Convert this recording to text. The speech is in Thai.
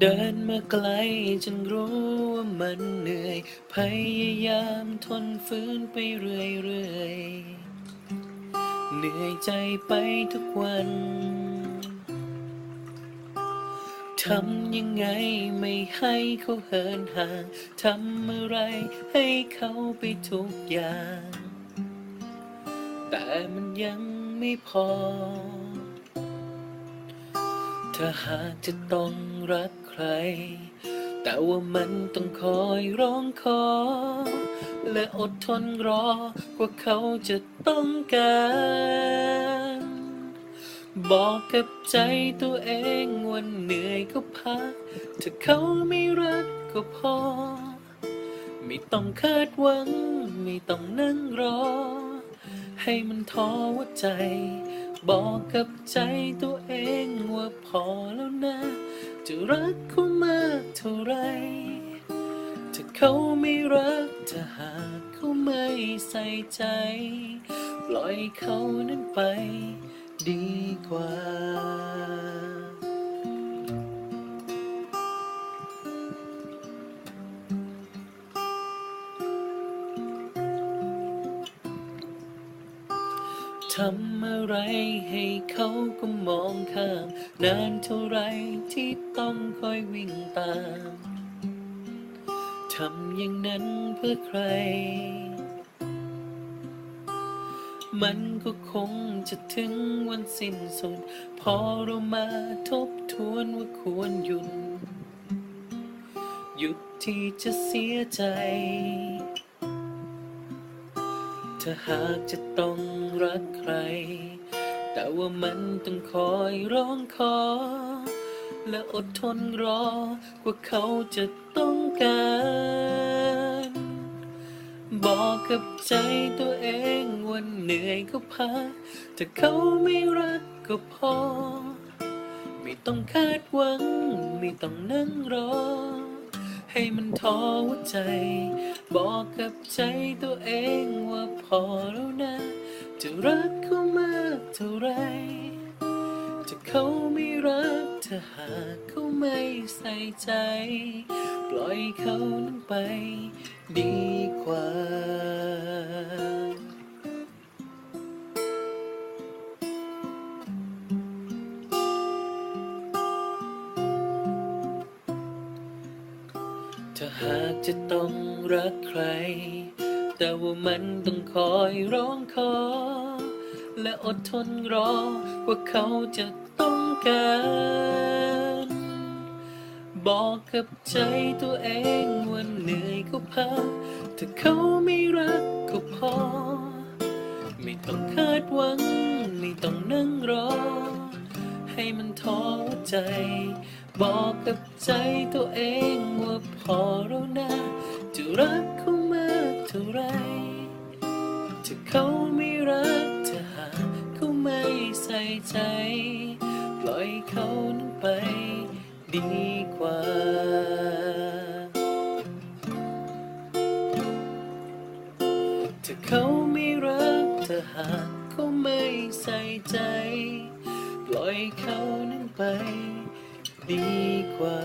เดินมาไกลจนรู้ว่ามันเหนื่อย พยายามทนฟื้นไปเรื่อยๆ เหนื่อยใจไปทุกวัน ทำยังไงไม่ให้เขาเหินห่างทำอะไรให้เขาไปทุกอย่าง แต่มันยังไม่พอ ถ้าหากจะต้องรักใคร แต่ว่ามันต้องคอยร้องขอ และอดทนรอกว่าเขาจะต้องการ บอกกับใจตัวเองว่าเหนื่อยก็พัก ถ้าเขาไม่รักก็พอ ไม่ต้องคาดหวัง ไม่ต้องนั่งรอ ให้มันท้อหัวใจ บอกกับใจตัวเองว่าพอแล้วนะ จะรักเขามากเท่าไร ถ้าเขาไม่รักถ้าหากเขาไม่ใส่ใจ ปล่อยเขานั้นไป ดีกว่า ทำอะไรให้เขาก็มองข้าม นานเท่าไรที่ต้องคอยวิ่งตาม ทำอย่างนั้นเพื่อใคร มันก็คงจะถึงวันสิ้นสุด พอเรามาทบทวนว่าควรหยุด หยุดที่จะเสียใจ ถ้าหากจะต้องรักใคร แต่ว่ามันต้องคอยร้องขอ และอดทนรอกว่าเขาจะต้องการ บอกกับใจตัวเองว่าเหนื่อยก็พักถ้าเขาไม่รักก็พอ ไม่ต้องคาดหวัง ไม่ต้องนั่งรอ ให้มันท้อหัวใจ บอกกับใจตัวเองว่าพอแล้วนะ จะรักเขามาก เขาไม่ใส่ใจ ปล่อยเขานั้นไป ดีกว่า ถ้าหากจะต้องรักใคร แต่ว่ามันต้องคอยร้องขอ และอดทนรอว่าเขาจะต้องการ บอกกับใจตัวเองว่าเหนื่อยก็พักถ้าเขาไม่รักก็พอ ไม่ต้องคาดหวัง ไม่ต้องนั่งรอ ให้มันท้อใจ บอกกับใจตัวเองว่าพอแล้วนะจะรักเขามากเท่าไรถ้าเขาไม่รักถ้าหากเขาไม่ใส่ใจ ปล่อยเขานั้นไปีกว่า ถ้าเขาไม่รักเธอหากเขาไม่ใส่ใจ ปล่อยเขานั่งไป ดีกว่า